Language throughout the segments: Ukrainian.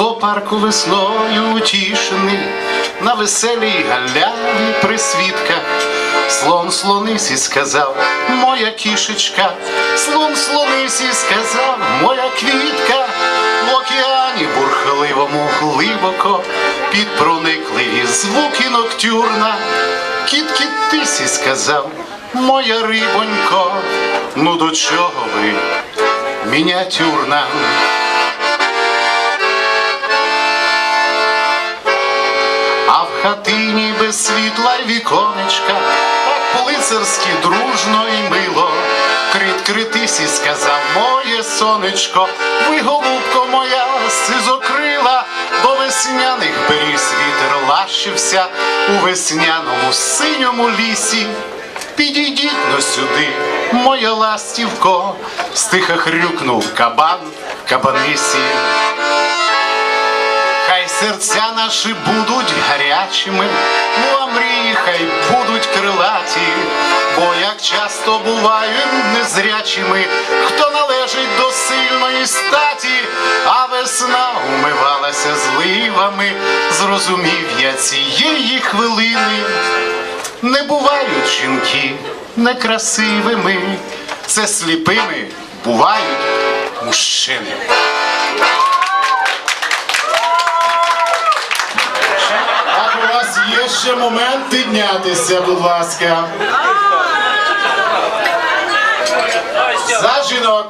парку весною утішений, на веселій галяві присвідка. Слон слонисі сказав, моя кішечка, слон слонисі сказав, моя квітка, в океані бурхливому глибоко, під проникливі звуки ноктюрна. Кіт кіт тисі сказав, моя рибонько, ну до чого ви, мініатюрна. Хатині без світла й віконечка, так по-лицарськи дружно і мило. Крит критисі сказав, моє сонечко, ви, голубко моя, сизокрила, до весняних беріз вітер лащився у весняному синьому лісі. Підійдіть но сюди, моя ластівко, стиха хрюкнув кабан кабанисі. Хай серця наші будуть гарячими, ну а мрії хай будуть крилаті, бо як часто бувають незрячими, хто належить до сильної статі, а весна умивалася зливами, зрозумів я цієї хвилини. Не бувають жінки некрасивими, це сліпими бувають мужчини. Ще момент піднятися, будь ласка. За жінок.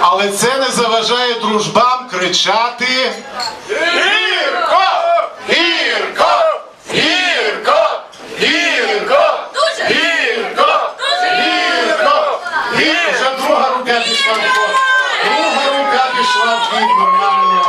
Але це не заважає дружбам кричати. Гірко! Гірко! Гірко! Гірко! Гірко! Гірко! Гірко! Вже друга рука пішла в ход. Друга рука пішла в хід нормально.